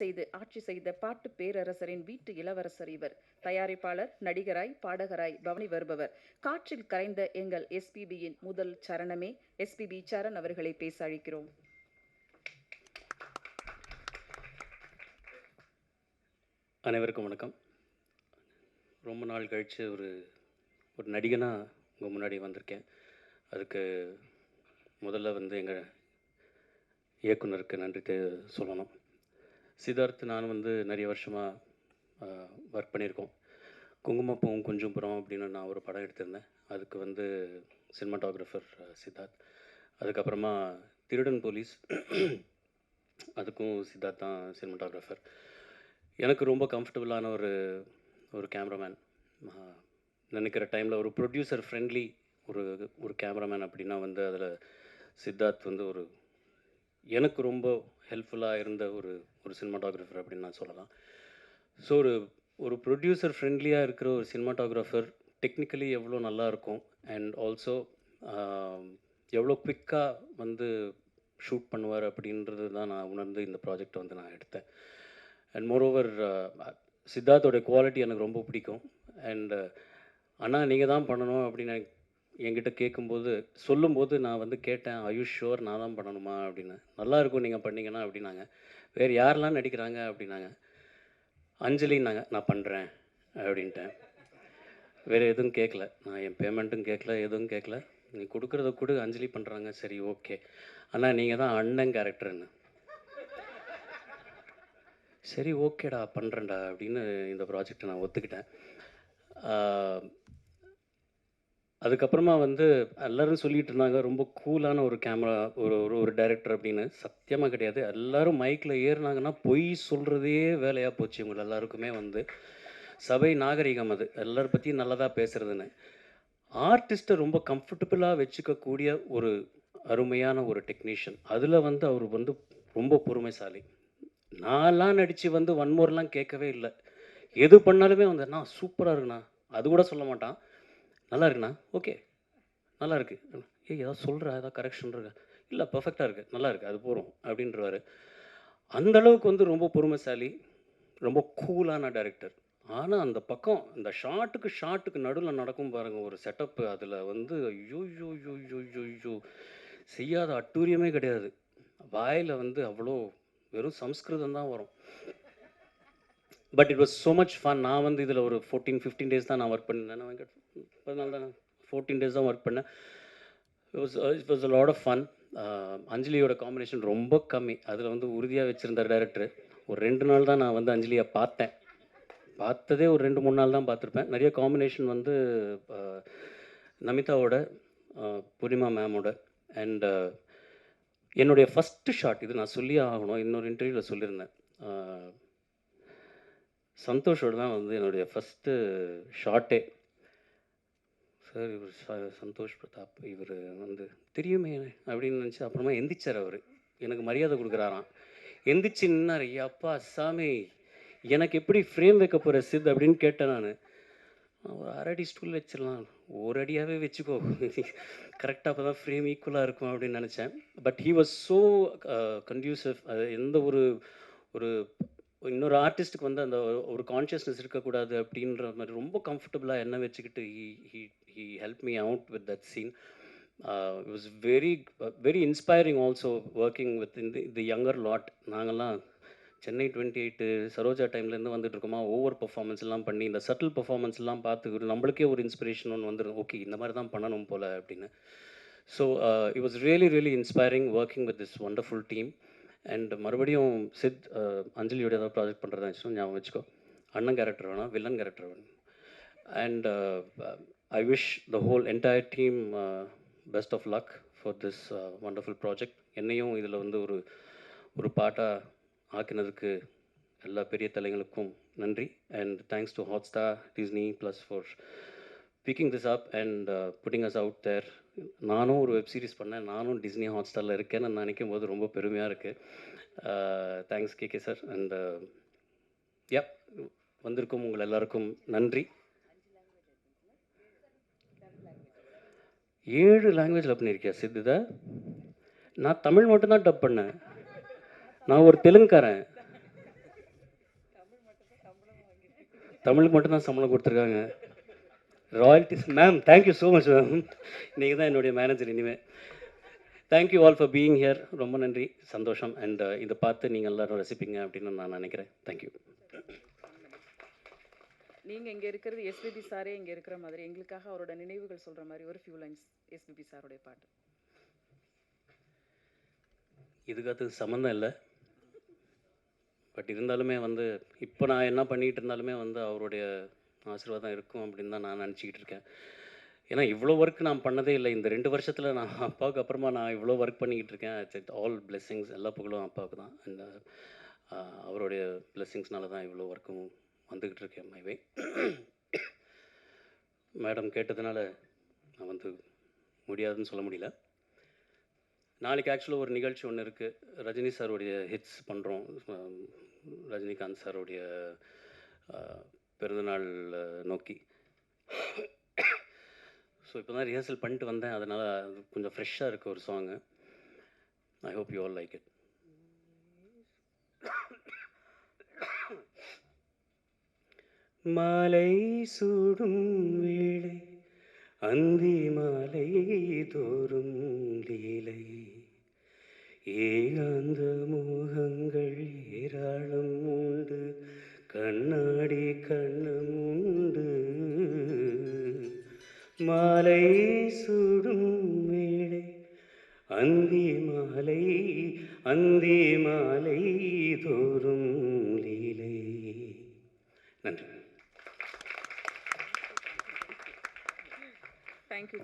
செய்து ஆட்சி செய்த பாட்டு பேரரசரின் வீட்டு இளவரசர் இவர். தயாரிப்பாளர் நடிகராய் பாடகராய் பவனி வருபவர். காற்றில் கரைந்த எங்கள் எஸ்பிபியின் முதல் சரணமே எஸ்பிபி சரண் அவர்களை பேச அழைக்கிறோம் அனைவருக்கும் வணக்கம். ரொம்ப நாள் கழித்து ஒரு ஒரு நடிகனாக உங்கள் முன்னாடி வந்திருக்கேன். அதுக்கு முதல்ல வந்து எங்கள் இயக்குனருக்கு நன்றி தெ சொல்லணும். சித்தார்த் நான் வந்து நிறைய வருஷமாக ஒர்க் பண்ணியிருக்கோம். குங்குமப்பூவும் குஞ்சும்புறம் அப்படின்னு நான் ஒரு படம் எடுத்திருந்தேன். அதுக்கு வந்து சினிமாட்டோகிராஃபர் சித்தார்த். அதுக்கப்புறமா திருடன் போலீஸ் அதுக்கும் சித்தார்த் தான் சினிமாட்டோகிராஃபர் எனக்கு ரொம்ப கம்ஃபர்டபுளான ஒரு ஒரு கேமராமேன் நினைக்கிற டைமில் ஒரு ப்ரொடியூசர் ஃப்ரெண்ட்லி ஒரு ஒரு கேமராமேன் அப்படின்னா வந்து அதில் சித்தார்த் வந்து ஒரு எனக்கு ரொம்ப ஹெல்ப்ஃபுல்லாக இருந்த ஒரு ஒரு சினிமாட்டோகிராஃபர் அப்படின்னு நான் சொல்லலாம். ஸோ ஒரு ஒரு ப்ரொடியூசர் ஃப்ரெண்ட்லியாக இருக்கிற ஒரு சினிமாட்டோகிராஃபர் டெக்னிக்கலி எவ்வளோ நல்லாயிருக்கும் அண்ட் ஆல்சோ எவ்வளோ குவிக்காக வந்து ஷூட் பண்ணுவார் அப்படின்றது தான் நான் உணர்ந்து இந்த ப்ராஜெக்டை வந்து நான் எடுத்தேன். அண்ட் மோரோவர் சித்தார்த்தோட குவாலிட்டி எனக்கு ரொம்ப பிடிக்கும். அண்ட் அண்ணா நீங்கள் தான் பண்ணணும் அப்படின்னு என்கிட்ட கேட்கும்போது சொல்லும்போது நான் வந்து கேட்டேன் ஆயுஷ் ஷோர் நான் தான் பண்ணணுமா? அப்படின்னு. நல்லா இருக்கும் நீங்கள் பண்ணீங்கன்னா அப்படின்னாங்க. வேறு யாரெல்லாம் நடிக்கிறாங்க அப்படின்னாங்க. அஞ்சலின்னாங்க நான் பண்ணுறேன் அப்படின்ட்டேன். வேறு எதுவும் கேட்கல. நான் என் பேமெண்ட்டும் கேட்கல எதுவும் கேட்கல. நீ கொடுக்குறத கொடு அஞ்சலி பண்ணுறாங்க. சரி ஓகே. அண்ணா நீங்கள் தான் அண்ணன் கேரக்டர்னு சரி ஓகேடா பண்ணுறேன்டா அப்படின்னு இந்த ப்ராஜெக்டை நான் ஒத்துக்கிட்டேன். அதுக்கப்புறமா வந்து எல்லோரும் சொல்லிகிட்டு இருந்தாங்க ரொம்ப கூலான ஒரு கேமரா ஒரு ஒரு ஒரு டைரக்டர் அப்படின்னு. சத்தியமாக கிடையாது. எல்லோரும் மைக்கில் ஏறினாங்கன்னா பொய் சொல்கிறதே வேலையாக போச்சு இவங்க எல்லாருக்குமே வந்து. சபை நாகரிகம் அது. எல்லோரும் பற்றியும் நல்லதாக பேசுகிறதுன்னு ஆர்டிஸ்ட்டை ரொம்ப கம்ஃபர்டபுளாக வச்சுக்கக்கூடிய ஒரு அருமையான ஒரு டெக்னீஷியன் அதில் வந்து அவர் வந்து ரொம்ப பொறுமைசாலி. நான்லாம் நடித்து வந்து வன்மோர்லாம் கேட்கவே இல்லை. எது பண்ணாலுமே வந்து நான் சூப்பராக இருக்குண்ணா. அது கூட சொல்ல மாட்டான். நல்லா இருக்குண்ணா ஓகே. நல்லா இருக்கு ஏ ஏதாவது சொல்கிறா ஏதாவது கரெக்ஷன் இருக்கா? இல்லை பர்ஃபெக்டாக இருக்குது நல்லா இருக்குது அது போகிறோம் அப்படின்றவாரு. அந்த அளவுக்கு வந்து ரொம்ப பொறுமைசாலி ரொம்ப கூலான டேரக்டர் ஆனால் அந்த பக்கம் இந்த ஷாட்டுக்கு ஷாட்டுக்கு நடுவில் நடக்கும் பாருங்கள் ஒரு செட்டப்பு அதில் வந்து ஐயோ யோ யோ யோ யோ யோ செய்யாத அட்டூரியமே கிடையாது. வாயில் வந்து அவ்வளோ வெறும் சம்ஸ்கிருதம் தான் வரும். But it was so much fun நான் வந்து இதில் ஒரு ஃபோர்டீன் ஃபிஃப்டீன் டேஸ் தான் நான் ஒர்க் பண்ணேன் வெங்கட் முப்பது நாள் தான் ஃபோர்டீன் டேஸ் தான் ஒர்க் பண்ணேன். It was it was lot of fun அஞ்சலியோட combination ரொம்ப கம்மி. அதில் வந்து உறுதியாக வச்சுருந்தார் டேரக்டர் ஒரு ரெண்டு நாள் தான் நான் வந்து அஞ்சலியை பார்த்தேன். பார்த்ததே ஒரு ரெண்டு மூணு நாள் தான் பார்த்துருப்பேன். நிறைய காம்பினேஷன் வந்து uh, நமிதாவோட uh, பூர்ணிமா மேமோட அண்ட் uh, என்னுடைய ஃபஸ்ட்டு ஷாட் இது நான் சொல்லியே ஆகணும். இன்னொரு இன்டர்வியூவில் சொல்லியிருந்தேன். சந்தோஷோடு தான் வந்து என்னுடைய ஃபஸ்ட்டு ஷார்ட்டே சார் இவர் ச சந்தோஷ் பிரதாப் இவர் வந்து தெரியுமே அப்படின்னு நினச்சி அப்புறமா எந்திரிச்சார் அவர். எனக்கு மரியாதை கொடுக்குறாராம். எந்திரிச்சு நின்னார் அப்பா சாமி எனக்கு எப்படி ஃப்ரேம் வைக்க போகிற சித்? அப்படின்னு கேட்டேன் நான். ஒரு அரை அடி ஸ்டூல் வச்சிடலாம். ஒரு அடியாகவே வச்சுக்கோ. கரெக்டாக அப்போ தான் ஃப்ரேம் ஈக்குவலாக இருக்கும் அப்படின்னு நினச்சேன். But he was so conducive அது எந்த ஒரு ஒரு இன்னொரு ஆர்டிஸ்ட்டுக்கு வந்து அந்த ஒரு கான்ஷியஸ்னஸ் இருக்கக்கூடாது அப்படின்ற மாதிரி ரொம்ப கம்ஃபர்டபுளாக என்ன வச்சுக்கிட்டு he he he help me out with that scene it was very very inspiring also working with இந்த தி யங்கர் லாட் நாங்கள்லாம் சென்னை டுவெண்ட்டி எயிட்டு சரோஜா டைம்லேருந்து வந்துட்டு இருக்கோமா? ஓவர் பர்ஃபார்மன்ஸ்லாம் பண்ணி இந்த சட்டில் பர்ஃபார்மன்ஸ்லாம் பார்த்து நம்மளுக்கே ஒரு இன்ஸ்பிரேஷன் ஒன்று வந்துடும் ஓகே இந்த மாதிரி தான் பண்ணணும் போல் அப்படின்னு. So it was really really inspiring working with this wonderful team and மறுபடியும் சித் அஞ்சலியோட ஏதாவது ப்ராஜெக்ட் பண்ணுறதா இருந்துச்சுன்னா ஞாபகம் வச்சுக்கோ. அண்ணன் கேரக்டர் வேணாம் வில்லன் கேரக்டர் வேணும். And I wish the whole entire team best of luck for this wonderful project என்னையும் இதில் வந்து ஒரு ஒரு பாட்டாக ஆக்கினதுக்கு எல்லா பெரிய தலைங்களுக்கும் நன்றி. And thanks to Hotstar Disney plus for picking this up and putting us out there நானும் ஒரு வெப் சீரிஸ் பண்ணேன். நானும் டிஸ்னி ஹாட் ஸ்டாரில் இருக்கேன்னு நினைக்கும் போது ரொம்ப பெருமையாக இருக்குது thanks uh, K K sir and yeah uh, வந்திருக்கும் உங்கள் எல்லாருக்கும் நன்றி. ஏழு லாங்குவேஜில் பண்ணியிருக்கியா சித்துதா? நான் தமிழ் மட்டும்தான் டப் பண்ணேன். நான் ஒரு தெலுங்குக்காரன். தமிழுக்கு மட்டும்தான் சம்பளம் கொடுத்துருக்காங்க. Royalties ma'am thank you so much ma'am நீங்கள் தான் என்னுடைய மேனேஜர் இனிமேல் thank you all for being here ரொம்ப நன்றி சந்தோஷம். அண்ட் இதை பார்த்து நீங்கள் எல்லாரும் ரசிப்பீங்க அப்படின்னு நான் நினைக்கிறேன். தேங்க்யூ நீங்க இங்க இருக்கிறது எஸ்பிபி சாரே இங்க இருக்கிற மாதிரி. எங்களுக்காக அவரோட நினைவுகள் சொல்ற மாதிரி ஒரு ஃபியூ லைன்ஸ் எஸ்பிபி சாருடைய பாட்டு. இதுக்கு அது சம்மந்தம் இல்லை. பட் இருந்தாலுமே வந்து இப்போ நான் என்ன பண்ணிகிட்டு இருந்தாலுமே வந்து அவருடைய ஆசீர்வாதம் இருக்கும் அப்படின்னு தான் நான் நினச்சிக்கிட்டு இருக்கேன். ஏன்னா இவ்வளோ ஒர்க் நான் பண்ணதே இல்லை. இந்த ரெண்டு வருஷத்தில் நான் அப்பாவுக்கு அப்புறமா நான் இவ்வளோ ஒர்க் பண்ணிக்கிட்டு இருக்கேன். இட்ஸ் ஆல் பிளெஸ்ஸிங்ஸ் எல்லா புகழும் அப்பாவுக்கு தான். அந்த uh, அவருடைய பிளெஸ்ஸிங்ஸ்னால தான் இவ்வளோ ஒர்க்கும் வந்துக்கிட்டு இருக்கேன் மைவே மேடம் கேட்டதுனால நான் வந்து முடியாதுன்னு சொல்ல முடியல. நாளைக்கு ஆக்சுவலாக ஒரு நிகழ்ச்சி ஒன்று இருக்குது ரஜினி சாருடைய ஹிட்ஸ் பண்ணுறோம் ரஜினிகாந்த் சாருடைய uh, பிறந்தநாள் நோக்கி. ஸோ இப்போ தான் ரிஹர்சல் பண்ணிட்டு வந்தேன். அதனால் கொஞ்சம் ஃப்ரெஷ்ஷாக இருக்குது ஒரு song I hope you all like it மாலை சூடும் வேளை அந்தி மாலை தோறும் லீலை. ஏகாந்த மோகங்கள் மாலை சுடும் வேளை அந்தி மாலை அந்தி மாலை தோறும் லீலை. நன்றி. தேங்க்யூ